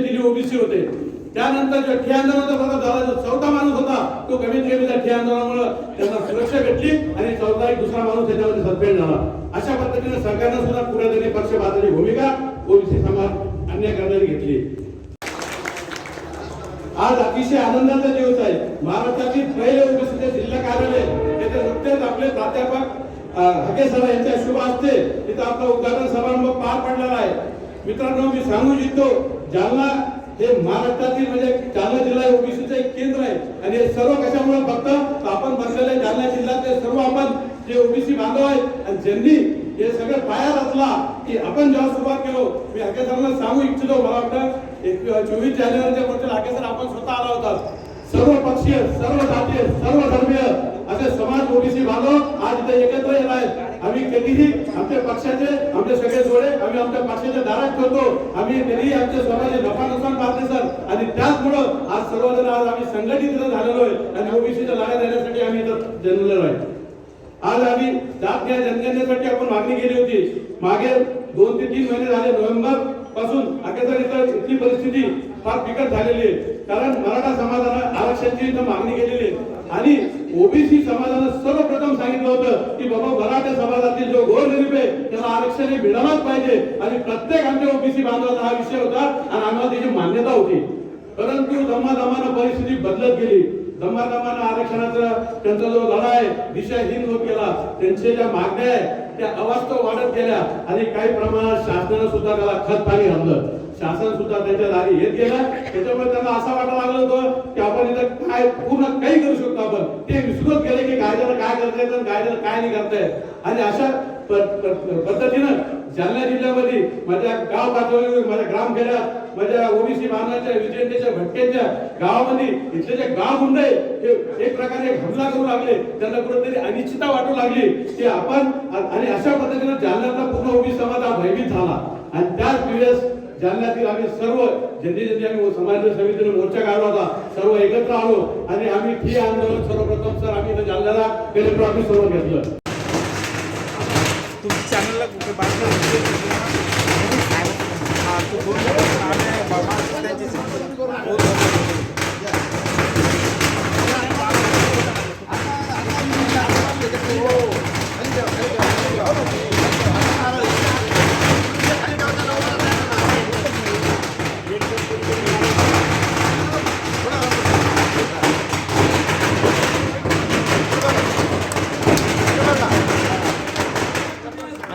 दिली ओबीसी होते. त्यानंतर जो ठिय आंदोलनाचा बघा झाला जो चौथा माणूस होता तो कमीत कमी त्या ठिय आंदोलनामुळे त्यांना सुरक्षा भेटली आणि चौथा एक दुसरा माणूस त्याच्यामध्ये सस्पेंड झाला. अशा पद्धतीने सरकारनं सुद्धा पुढे पक्षपाताची भूमिका ओबीसी समाज अन्याय करणारी घेतली. आज अतिशय आनंदाचा दिवस आहे. महाराष्ट्रातील पहिले ओबीसीचे जिल्हा कार्यालय येथे नुकतेच आपले प्राध्यापक हके सर यांच्या शुभ असते तिथं आपला उद्घाटन समारंभ पार पडलेला आहे. मित्रांनो मी सांगू इच्छितो जालना हे महाराष्ट्रातील म्हणजे जालना जिल्हा हे ओबीसीचं एक केंद्र आहे. आणि हे सर्व कशामुळे फक्त आपण बसलेले जालना जिल्ह्यातले सर्व आपण जे ओबीसी बांधव आहेत आणि ज्यांनी हे सगळे पाया रचला की आपण जेव्हा सुरुवात केलो मी हके सरांना सांगू इच्छितो मला वाटतं एक चोवीस जानेवारीच्या पुढच्या हके सर आपण स्वतः आला होता. सर्व पक्षीय सर्व जातीय सर्व धर्मीय असे समाज ओबीसी बांधव आज इथे एकत्र येत आहेत. आम्ही कधीही आमच्या पक्षाचे आमचे सगळे जोडे आम्ही आमच्या पक्षाच्या दारात ठेवतो. आम्ही कधीही आमच्या स्वतःचे नफा नुकसान पाहते सर. आणि त्याचमुळं आज सर्वजण आज आम्ही संघटित झालेलो आहे आणि ओबीसीच्या लढा देण्यासाठी आम्ही इथं जन्मलेलो आहे. आज आम्ही जात घ्या जनगणनेसाठी आपण मागणी केली होती. मागे दोन ते तीन महिने झाले नोव्हेंबरपासून अखेर इथं इथली परिस्थिती फार बिकट झालेली आहे. कारण मराठा समाजानं आरक्षणाची इथं मागणी केलेली आहे. आणि ओबीसी समाजानं सर्वप्रथम सांगितलं होतं की बाबा मराठा समाजातील जो गोरगरीब आहे त्याला आरक्षण हे मिळालाच पाहिजे. आणि प्रत्येक आमच्या ओबीसी बांधवाचा हा विषय होता आणि आम्हाला त्याची मान्यता होती. परंतु दमादमानं परिस्थिती बदलत गेली. दमादमानं आरक्षणाचा त्यांचा जो लढा आहे दिशाहीन होत गेला त्यांच्या ज्या मागण्या आहेत त्या अवास्तव वाढत गेल्या आणि काही प्रमाणात शासनानं सुद्धा त्याला खत पाणी घातलं शासन सुद्धा त्याच्या दारी येत गेलं. त्याच्यामुळे त्यांना असं वाटायला लागलं होतं की आपण इथं काय पूर्ण काही करू शकतो आपण. ते विसरत गेले की कायद्याला काय करता येतं आणि कायद्याला काय नाही करता आणि अशा पद्धतीनं जालना जिल्ह्यामध्ये माझ्या गाव पातळीवर माझ्या ग्राम खेड्यात माझ्या ओबीसी बांधवाच्या विजयंतीच्या भटक्यांच्या गावामध्ये इथले जे गाव गुंड हे एक प्रकारे हमला करू लागले. त्यांना कुठेतरी अनिश्चितता वाटू लागली. की आपण आणि अशा पद्धतीनं जालन्यातला पूर्ण ओबीसी समाज हा भयभीत झाला. आणि त्याच वेळेस जालन्यातील आम्ही सर्व ज्यांनी ज्यांनी आम्ही समाज समितीने मोर्चा काढला होता सर्व एकत्र आलो. आणि आम्ही ठिय आंदोलन सर्वप्रथम सर आम्ही जालन्याला कलेक्टर ऑफिस समोर घेतलं. तुम्ही चॅनलला कुठे बातम्या हा तू दोन आणि बाबा त्यांची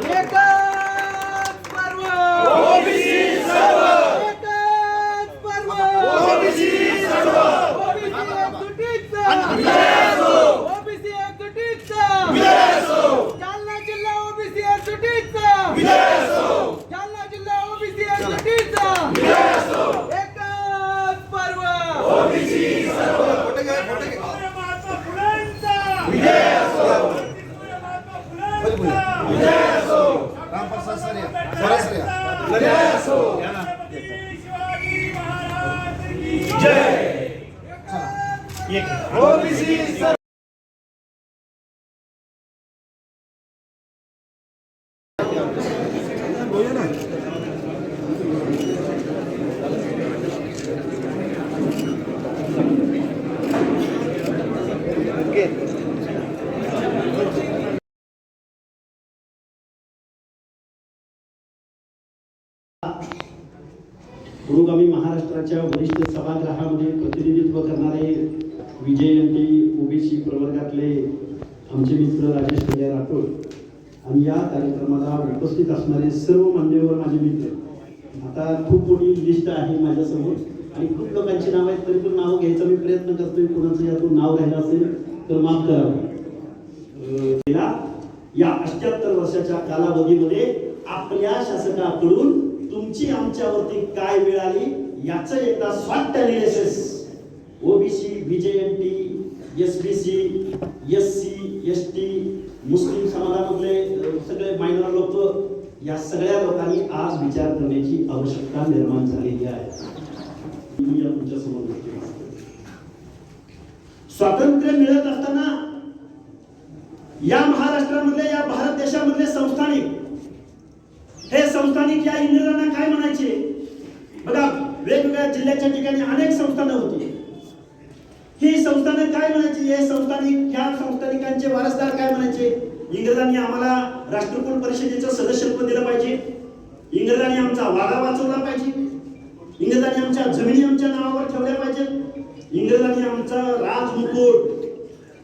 एकच पर्व ओबीसी सर्व एकच पर्व ओबीसी सर्व ओबीसी एकजुटीचा विजय असो ओबीसी एकजुटीचा विजय असो जालना जिल्हा ओबीसी एकजुटीचा विजय असो जालना जिल्हा ओबीसी एकजुटीचा विजय असो एकच पर्व ओबीसी सर्व महात्मा फुलेंचा विजय असो विजय असो विजय असो छत्रपती शिवाजी महाराज की ओबीसी सर्व पुरोगामी महाराष्ट्राच्या वरिष्ठ सभागृहामध्ये प्रतिनिधित्व करणारे विजयंती ओबीसी प्रवर्गातले आमचे मित्र राजेश विजय राठोड आणि या कार्यक्रमाला उपस्थित असणारे सर्व मान्यवर माझे मित्र. आता खूप मोठी लिस्ट आहे माझ्यासमोर आणि खूप लोकांची नावं आहेत तरी पण नाव घ्यायचा मी प्रयत्न करतोय. कोणाचं यातून नाव घ्यायला असेल तर माफ करावं अं, या अठ्याहत्तर वर्षाच्या कालावधीमध्ये आपल्या शासकाकडून तुमची आमच्यावरती काय मिळाली याचं एकदा स्वाट analysis OBC BJNT S B C S C S T मुस्लिम समाजामधले सगळे मायनर लोक या सगळ्या लोकांनी आज विचार करण्याची आवश्यकता निर्माण झालेली आहे. मी या तुमच्यासमोर स्वातंत्र्य मिळत असताना या महाराष्ट्रामधले या भारत देशामधले संस्थानिक हे संस्थानिक या इंग्रजांना काय म्हणायचे? बघा वेगवेगळ्या जिल्ह्याच्या ठिकाणी अनेक संस्थानं होती. ही संस्थानं काय म्हणायची? हे संस्थानिक या संस्थानिकांचे वारसदार काय म्हणायचे? इंग्रजांनी आम्हाला राष्ट्रकुल परिषदेचं सदस्यत्व दिलं पाहिजे. इंग्रजांनी आमचा वाडा वाचवला पाहिजे. इंग्रजांनी आमच्या जमिनी आमच्या नावावर ठेवल्या पाहिजेत. इंग्रजांनी आमचा राजमुकुट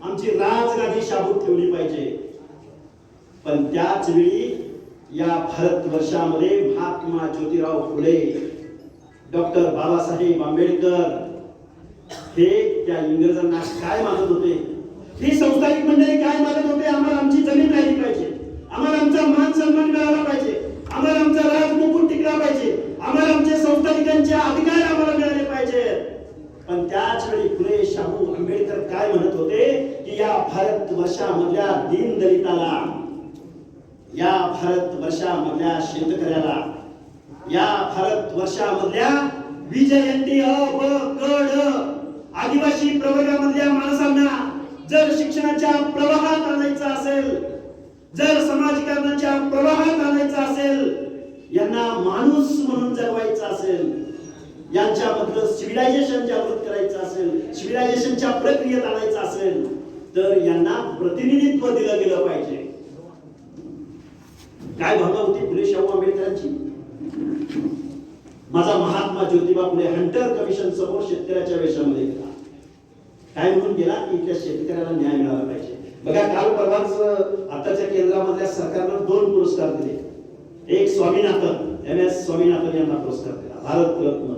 आमची राजगादी शाबूत ठेवली पाहिजे. पण त्याच वेळी या भारतवर्षामध्ये महात्मा ज्योतिराव फुले डॉक्टर बाबासाहेब आंबेडकर हे त्या इंग्रजांना काय मागत होते? ही संस्थानिक मंडळी काय मागत होते? आम्हाला आमची जमीन राहिली पाहिजे आम्हाला आमचा मान सन्मान मिळाला पाहिजे. आम्हाला आमचा राजमुकुट टिकला पाहिजे. आम्हाला आमच्या संस्थानिकांचे अधिकार आम्हाला मिळाले पाहिजे. पण त्याच वेळी फुले शाहू आंबेडकर काय म्हणत होते? की या भारतवर्षामधल्या दीन दलिताला या भारतवर्षामधल्या शेतकऱ्याला या भारतवर्षामधल्या विजयंती अ ब क आदिवासी प्रवर्गामधल्या माणसांना जर शिक्षणाच्या प्रवाहात आणायचं असेल जर समाजकारणाच्या प्रवाहात आणायचं असेल यांना माणूस म्हणून जगवायचं असेल यांच्यामधलं सिव्हिलायझेशन जागृत करायचं असेल सिव्हिलायझेशनच्या प्रक्रियेत आणायचं असेल तर यांना प्रतिनिधित्व दिलं गेलं पाहिजे. काय भावना होती फुले शाहू आंबेडकरांची? माझा महात्मा ज्योतिबा फुले हंटर कमिशन समोर शेतकऱ्याच्या वेशामध्ये गेला. काय म्हणून गेला? की त्या शेतकऱ्याला न्याय मिळाला पाहिजे. बघा काल परवाच आताच्या केंद्रामधल्या सरकारनं दोन पुरस्कार दिले. एक स्वामीनाथन एम एस स्वामीनाथन यांना पुरस्कार दिला भारत रत्न.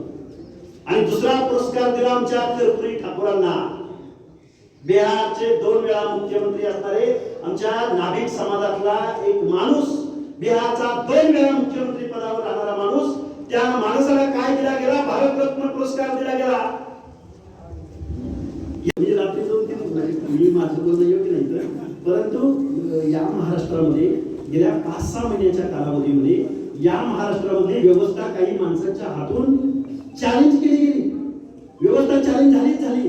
आणि दुसरा पुरस्कार दिला आमच्या कर्पुरी ठाकूरांना. बिहारचे दोन वेळा मुख्यमंत्री असणारे आमच्या नाभिक समाजातला एक माणूस बिहारचा दोन वेळा मुख्यमंत्री पदावर राहणारा माणूस त्या माणसाला काय दिला गेला? भारतरत्न पुरस्कार दिला गेला. मी माझं बोलणं योग्य नाही तर? परंतु या महाराष्ट्रामध्ये गेल्या पाच सहा महिन्याच्या कालावधीमध्ये या महाराष्ट्रामध्ये व्यवस्था काही माणसाच्या हातून चॅलेंज केली गेली. व्यवस्था चॅलेंज झालीच झाली.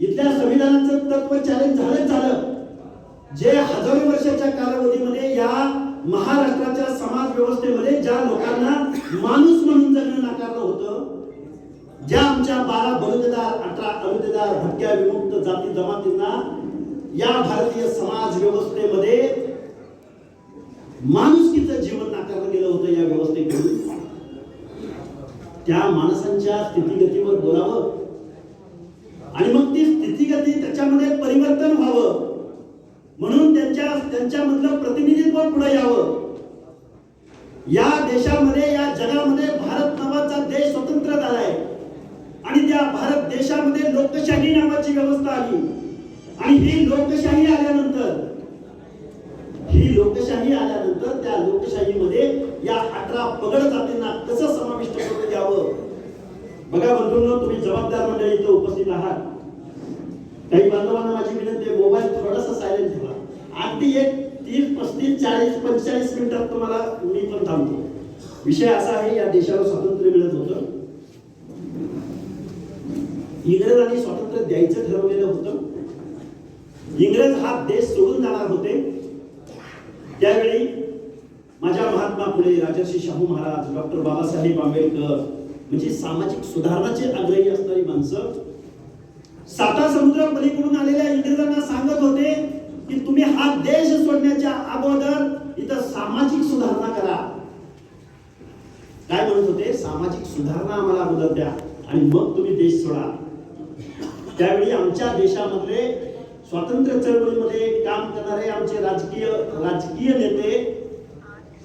इथल्या संविधानाचं तत्व चॅलेंज झालंच झालं. जे हजारो वर्षाच्या कालावधीमध्ये या महाराष्ट्राच्या समाज व्यवस्थेमध्ये ज्या लोकांना माणूस म्हणून जगणं नाकारलं होतं ज्या आमच्या बारा बलुतेदार अठरा अवतेदार भटक्या विमुक्त जाती जमातींना या भारतीय समाज व्यवस्थेमध्ये माणुसकीचं जीवन नाकारलं गेलं होतं या व्यवस्थेकडून. त्या माणसांच्या स्थितीगतीवर बोलावं. आणि मग ती स्थितीगती त्याच्यामध्ये परिवर्तन व्हावं. म्हणून त्यांच्या त्यांच्यामधलं प्रतिनिधित्व पुढे यावं. या देशामध्ये या जगामध्ये भारत नावाचा देश स्वतंत्र झालाय आणि त्या भारत देशामध्ये लोकशाही नावाची व्यवस्था आली. आणि ही लोकशाही आल्यानंतर ही लोकशाही आल्यानंतर त्या लोकशाहीमध्ये या अठरा पगड जातींना कसं समाविष्ट करून द्यावं बघा बंधूंनो तुम्ही जबाबदार मंडळी इथं उपस्थित आहात. काही बांधवांना माझी विनंती आहे मोबाईल थोडासा सायलेंट ठेवा. अगदी एक तीस पस्तीस चाळीस पंचेचाळीस मिनिटात तुम्हाला मी पण थांबतो. विषय असा आहे या देशाला स्वातंत्र्य मिळत होतं. इंग्रजांनी स्वातंत्र्य द्यायचं ठरवलेलं होतं. इंग्रज हा देश सोडून जाणार होते. त्यावेळी माझ्या महात्मा फुले राजर्षी शाहू महाराज डॉक्टर बाबासाहेब आंबेडकर म्हणजे सामाजिक सुधारणाचे आग्रही असणारी माणसं साता समुद्र पलीकडून आलेल्या इंग्रजांना सांगत होते की तुम्ही हा देश सोडण्याच्या अगोदर इथं सामाजिक सुधारणा करा. काय म्हणत होते? सामाजिक सुधारणा आम्हाला अगोदर द्या आणि मग तुम्ही देश सोडा. त्यावेळी आमच्या देशामधले स्वातंत्र्य चळवळीमध्ये काम करणारे आमचे राजकीय राजकीय नेते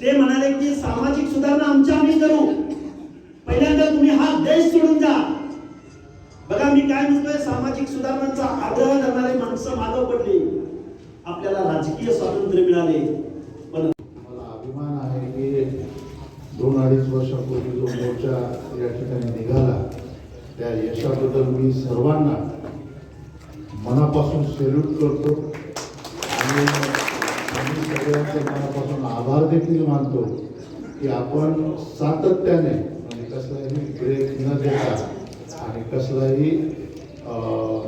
ते म्हणाले की सामाजिक सुधारणा आमच्या आम्ही करू. मी सर्वांना मनापासून सेल्यूट करतो. आणि आम्ही सगळ्यांचे मनापासून आभार देखील मानतो की आपण सातत्याने म्हणजे कसलाही ब्रेक न देता आणि कसलाही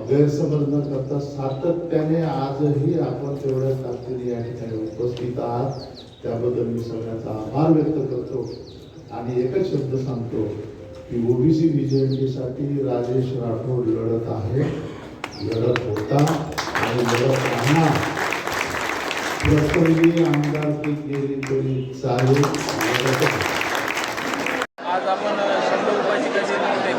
गैरसमज न करता सातत्याने आजही आपण तेवढ्या ताकदीने या ठिकाणी उपस्थित आहात. त्याबद्दल मी सगळ्यांचा आभार व्यक्त करतो. आणि एकच शब्द सांगतो की ओबीसी विजयंतीसाठी राजेश राठोड लढत आहे. लढत होता आणि लढत राहणार. प्रसंगी आमदारकी गेली तरी चालेल. आज आपण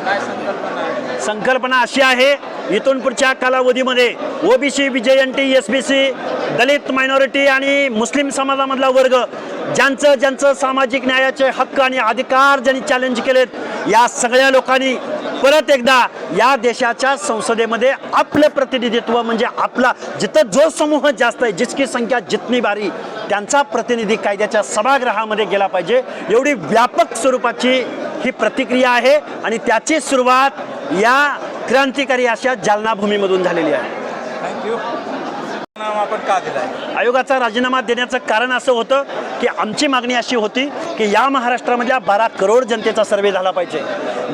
काय आहे? संकल्पना अशी आहे इथून पुढच्या कालावधीमध्ये ओबीसी विजयंती एस बी सी दलित मायनॉरिटी आणि मुस्लिम समाजामधला वर्ग ज्यांचं ज्यांचं सामाजिक न्यायाचे हक्क आणि अधिकार ज्यांनी चॅलेंज केलेत या सगळ्या लोकांनी परत एकदा या देशाच्या संसदेमध्ये आपलं प्रतिनिधित्व म्हणजे आपला जिथं जो समूह जास्त आहे जितकी संख्या जितनी बारी त्यांचा प्रतिनिधी कायद्याच्या सभागृहामध्ये गेला पाहिजे. एवढी व्यापक स्वरूपाची ही प्रतिक्रिया आहे आणि त्याची सुरुवात या क्रांतिकारी अशा जालना भूमीमधून झालेली आहे. थँक्यू आपण का दिला आयोगाचा राजीनामा देण्याचं कारण असं होतं की आमची मागणी अशी होती की या महाराष्ट्रामधल्या बारा करोड जनतेचा सर्वे झाला पाहिजे.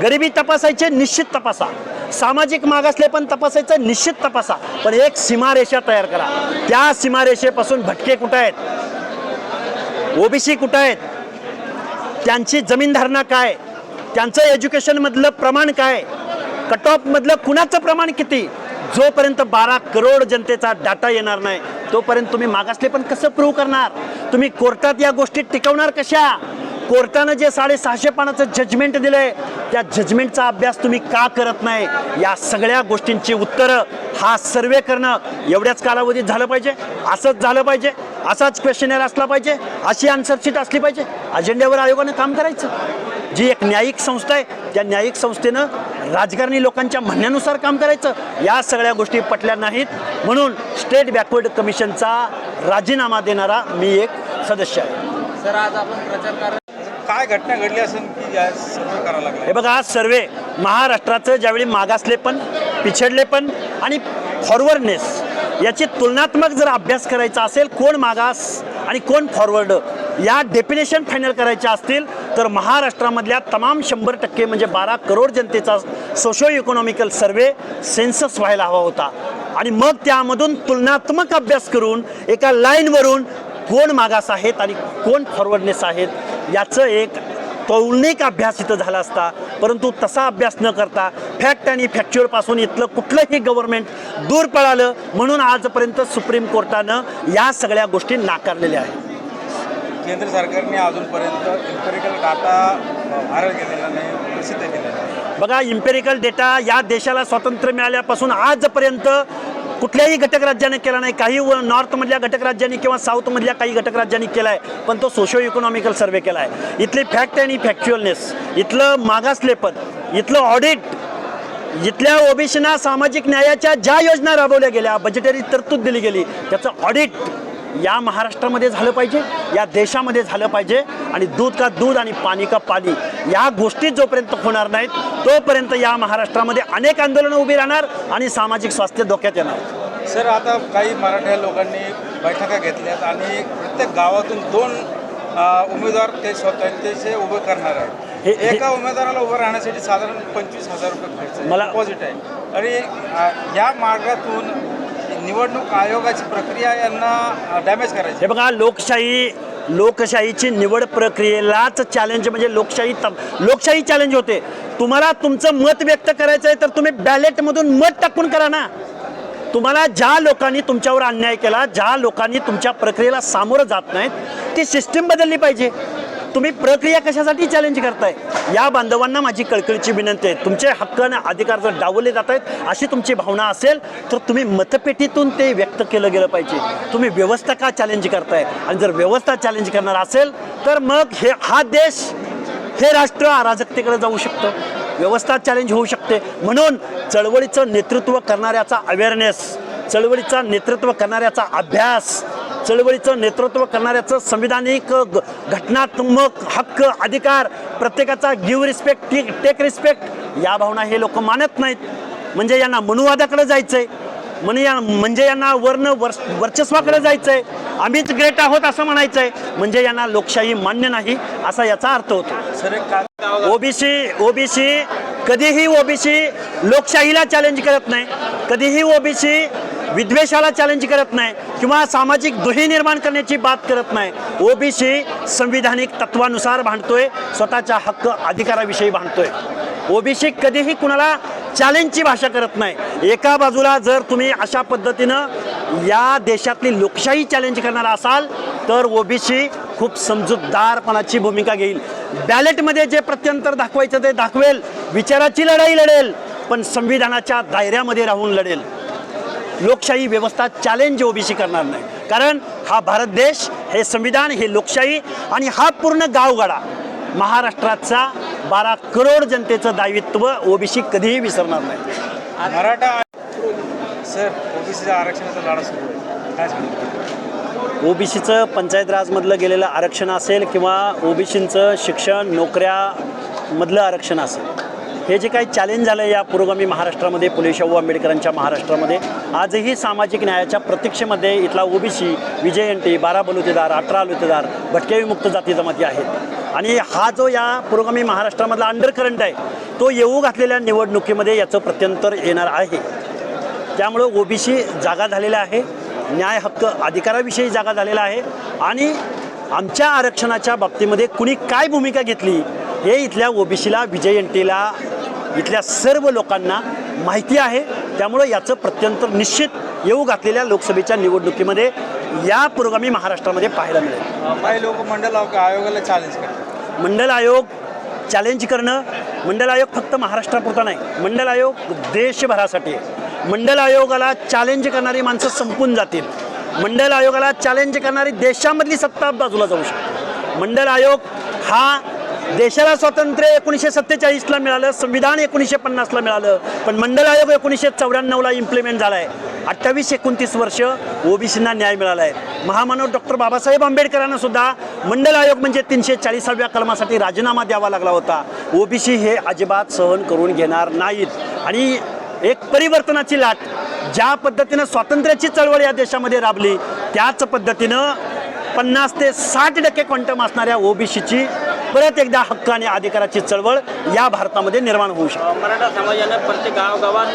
गरिबी तपासायचे निश्चित तपासा. सामाजिक मागासले पण तपासायचं निश्चित तपासा. पण एक सीमारेषा तयार करा. त्या सीमारेषेपासून भटके कुठं आहेत? ओबीसी कुठं आहेत? त्यांची जमीन धारणा काय? त्यांचं एज्युकेशनमधलं प्रमाण काय? कट ऑफमधलं कुणाचं प्रमाण किती? जोपर्यंत बारा करोड जनतेचा डाटा येणार नाही तोपर्यंत तुम्ही मागासले पण कसं प्रूव्ह करणार? तुम्ही कोर्टात या गोष्टी टिकवणार कशा? कोर्टानं जे साडेसहाशे पानाचं जजमेंट दिलंय त्या जजमेंटचा अभ्यास तुम्ही का करत नाही? या सगळ्या गोष्टींची उत्तरं हा सर्वे करणं एवढ्याच कालावधीत झालं पाहिजे. असंच झालं पाहिजे. असाच क्वेश्चनर असला पाहिजे. अशी आन्सरशीट असली पाहिजे. अजेंड्यावर आयोगानं काम करायचं. जी एक न्यायिक संस्था आहे त्या न्यायिक संस्थेनं राजकारणी लोकांच्या म्हणण्यानुसार काम करायचं. या सगळ्या गोष्टी पटल्या नाहीत. म्हणून स्टेट बॅकवर्ड कमिशनचा राजीनामा देणारा मी एक सदस्य आहे. सर आज आपण प्रचार कर काय घटना घडली असेल की या सर्व करावं लागलं? हे बघा हा सर्वे महाराष्ट्राचं ज्यावेळी मागासले पण पिछडले पण आणि फॉरवर्डनेस याची तुलनात्मक जर अभ्यास करायचा असेल कोण मागास आणि कोण फॉरवर्ड या डेफिनेशन फायनल करायच्या असतील तर महाराष्ट्रामधल्या तमाम शंभर टक्के म्हणजे बारा करोड जनतेचा सोशो इकॉनॉमिकल सर्वे सेन्सस व्हायला हवा होता. आणि मग त्यामधून तुलनात्मक अभ्यास करून एका लाईनवरून कोण मागास आहेत आणि कोण फॉरवर्डनेस आहेत याचं एक तौलनिक अभ्यास इथं झाला असता. परंतु तसा अभ्यास न करता फॅक्ट आणि फॅक्च्युअलपासून इथलं कुठलंही गव्हर्नमेंट दूर पळालं म्हणून आजपर्यंत सुप्रीम कोर्टानं या सगळ्या गोष्टी नाकारलेल्या आहेत. केंद्र सरकारने अजूनपर्यंत इम्पेरिकल डाटा व्हायरल केलेला नाही प्रसिद्ध केलेला नाही. बघा इम्पेरिकल डेटा या देशाला स्वातंत्र्य मिळाल्यापासून आजपर्यंत कुठल्याही घटक राज्याने केला नाही. काही व नॉर्थमधल्या घटक राज्यांनी किंवा साऊथमधल्या काही घटक राज्यांनी केला आहे पण तो सोशो इकॉनॉमिकल सर्वे केला आहे इथली फॅक्ट आणि फॅक्च्युअलनेस इथलं मागासलेपण इथलं ऑडिट इथल्या ओबीसीना सामाजिक न्यायाच्या ज्या योजना राबवल्या गेल्या बजेटरी तरतूद दिली गेली त्याचं ऑडिट या महाराष्ट्रामध्ये झालं पाहिजे या देशामध्ये झालं पाहिजे आणि दूध का दूध आणि पाणी का पाणी या गोष्टी जोपर्यंत होणार नाहीत तोपर्यंत या महाराष्ट्रामध्ये अनेक आंदोलनं उभी राहणार आणि सामाजिक स्वास्थ्य धोक्यात येणार. सर आता काही मराठा लोकांनी बैठका घेतल्यात आणि प्रत्येक गावातून दोन उमेदवार ते स्वतःचे उभे करणार हे- आहे एका उमेदवाराला उभं राहण्यासाठी साधारण पंचवीस हजार रुपये खर्च. मला- डिपॉझिट आहे. आणि या मार्गातून निवडणूक आयोगाची प्रक्रिया यांना डॅमेज करायची. हे बघा लोकशाही लोकशाहीची निवड प्रक्रियेलाच चॅलेंज म्हणजे लोकशाही लोकशाही चॅलेंज होते. तुम्हाला तुमचं मत व्यक्त करायचं आहे तर तुम्ही बॅलेटमधून मत टाकून करा ना. तुम्हाला ज्या लोकांनी तुमच्यावर अन्याय केला ज्या लोकांनी तुमच्या प्रक्रियेला सामोरं जात नाहीत ती सिस्टीम बदलली पाहिजे. तुम्ही प्रक्रिया कशासाठी चॅलेंज करताय? या बांधवांना माझी कळकळीची विनंती आहे. तुमचे हक्क आणि अधिकार जर डावले जात आहेत अशी तुमची भावना असेल तर तुम्ही मतपेटीतून ते व्यक्त केलं गेलं पाहिजे. तुम्ही व्यवस्था का चॅलेंज करताय? आणि जर व्यवस्था चॅलेंज करणार असेल तर मग हे हा देश हे राष्ट्र अराजकतेकडे जाऊ शकतं. व्यवस्था चॅलेंज होऊ शकते. म्हणून चळवळीचं नेतृत्व करणाऱ्याचा अवेअरनेस चळवळीचा नेतृत्व करणाऱ्याचा अभ्यास चळवळीचं नेतृत्व करणाऱ्याचं संविधानिक घटनात्मक हक्क अधिकार प्रत्येकाचा गिव्ह रिस्पेक्ट टेक रिस्पेक्ट या भावना हे लोक मानत नाहीत. म्हणजे यांना मनुवादाकडे जायचंय. म्हणजे या म्हणजे यांना वर्ण वर वर्चस्वाकडे जायचंय. आम्हीच ग्रेट आहोत असं म्हणायचंय. म्हणजे यांना लोकशाही मान्य नाही असा याचा अर्थ होतो. ओबीसी ओबीसी कधीही ओबीसी लोकशाहीला चॅलेंज करत नाही. कधीही ओबीसी विद्वेषाला चॅलेंज करत नाही किंवा सामाजिक दुही निर्माण करण्याची बात करत नाही. ओबीसी संविधानिक तत्वानुसार भांडतोय स्वतःच्या हक्क अधिकाराविषयी भांडतोय. ओबीसी कधीही कुणाला चॅलेंजची भाषा करत नाही. एका बाजूला जर तुम्ही अशा पद्धतीनं या देशातली लोकशाही चॅलेंज करणार असाल तर ओबीसी खूप समजूतदारपणाची भूमिका घेईल. बॅलेटमध्ये जे प्रत्यंतर दाखवायचं ते दाखवेल. विचाराची लढाई लढेल पण संविधानाच्या दायऱ्यामध्ये राहून लढेल. लोकशाही व्यवस्था चॅलेंज ओबीसी करणार नाही. कारण हा भारत देश हे संविधान हे लोकशाही आणि हा पूर्ण गावगाडा महाराष्ट्राचा बारा करोड जनतेचं दायित्व ओबीसी कधीही विसरणार नाही. मराठा सर ओबीसीच्या आरक्षणाचा लढा सुरू आहे. काय सांगतो ओबीसीचं पंचायत राजमधलं गेलेलं आरक्षण असेल किंवा ओबीसींचं शिक्षण नोकऱ्यामधलं आरक्षण असेल. हे जे काही चॅलेंज झालं या पुरोगामी महाराष्ट्रामध्ये पुले शाहू आंबेडकरांच्या महाराष्ट्रामध्ये आजही सामाजिक न्यायाच्या प्रतीक्षेमध्ये इथला ओबीसी विजय बारा बलुतेदार अठरा लुतेदार भटके विमुक्त जाती जमाती आहेत. आणि हा जो या पुरोगामी महाराष्ट्रामधला अंडरकरंट आहे तो येऊ घातलेल्या निवडणुकीमध्ये याचं प्रत्यंतर येणार आहे. त्यामुळं ओबीसी जागा झालेला आहे न्याय हक्क अधिकाराविषयी जागा झालेला आहे आणि आमच्या आरक्षणाच्या बाबतीमध्ये कुणी काय भूमिका घेतली हे इथल्या ओबीसीला विजयंटीला इथल्या सर्व लोकांना माहिती आहे. त्यामुळं याचं प्रत्यंतर निश्चित येऊ घातलेल्या लोकसभेच्या निवडणुकीमध्ये या पुरोगामी महाराष्ट्रामध्ये पाहायला मिळेल. काही लोक मंडल आयोग- आयोगाला चॅलेंज करतात. मंडल आयोग चॅलेंज करणं मंडल आयोग फक्त महाराष्ट्रापुरता नाही मंडल आयोग देशभरासाठी आहे. मंडल आयोगाला चॅलेंज करणारी माणसं संपून जातील. मंडल आयोगाला चॅलेंज करणारी देशामधली सत्ता बाजूला जाऊ शकते. मंडल आयोग हा देशाला स्वातंत्र्य एकोणीसशे सत्तेचाळीसला मिळालं संविधान एकोणीसशे पन्नासला मिळालं पण मंडल आयोग एकोणीसशे चौऱ्याण्णवला इम्प्लिमेंट झाला आहे अठ्ठावीस एकोणतीस वर्ष ओबीसींना न्याय मिळाला आहे महामानव डॉक्टर बाबासाहेब आंबेडकरांना सुद्धा मंडल आयोग म्हणजे तीनशे चाळीसाव्या कलमासाठी राजीनामा द्यावा लागला होता. ओबीसी हे अजिबात सहन करून घेणार नाहीत. आणि एक परिवर्तनाची लाट ज्या पद्धतीनं स्वातंत्र्याची चळवळ या देशामध्ये राबली त्याच पद्धतीनं पन्नास ते साठ टक्के क्वांटम असणाऱ्या ओबीसीची परत एकदा हक्क आणि अधिकाराची चळवळ या भारतामध्ये निर्माण होऊ शकते. मराठा समाजानं प्रत्येक गावगावात